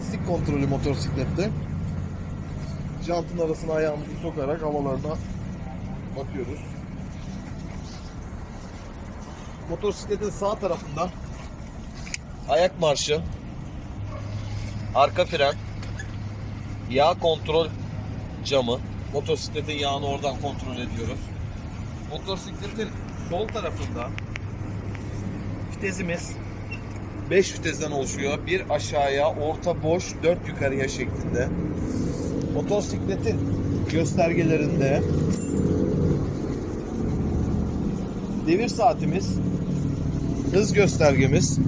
Lastik kontrolü motosiklette. Jantın arasına ayağımızı sokarak havalarına bakıyoruz. Motosikletin sağ tarafında ayak marşı, arka fren, yağ kontrol camı. Motosikletin yağını oradan kontrol ediyoruz. Motosikletin sol tarafında vitesimiz 5 vitesten oluşuyor. Bir aşağıya, orta boş, 4 yukarıya şeklinde. Motosikletin göstergelerinde devir saatimiz, hız göstergemiz,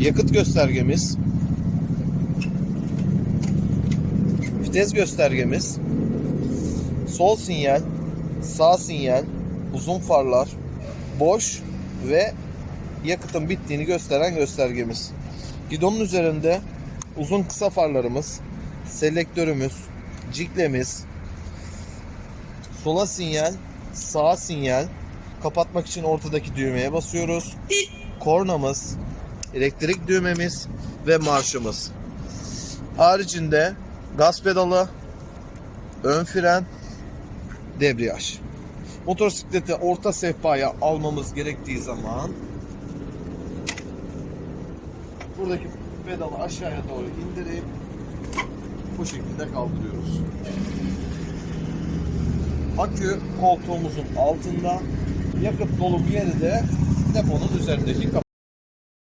yakıt göstergemiz, vites göstergemiz, sol sinyal, sağ sinyal, uzun farlar, boş ve yakıtın bittiğini gösteren göstergemiz. Gidonun üzerinde uzun kısa farlarımız, selektörümüz, ciklemiz, sola sinyal, sağa sinyal, kapatmak için ortadaki düğmeye basıyoruz. Kornamız, elektrik düğmemiz ve marşımız. Haricinde gaz pedalı, ön fren, debriyaj. Motosikleti orta sehpaya almamız gerektiği zaman buradaki pedalı aşağıya doğru indirip bu şekilde kaldırıyoruz. Akü koltuğumuzun altında yakıt dolu bir yeri de deponun üzerindeki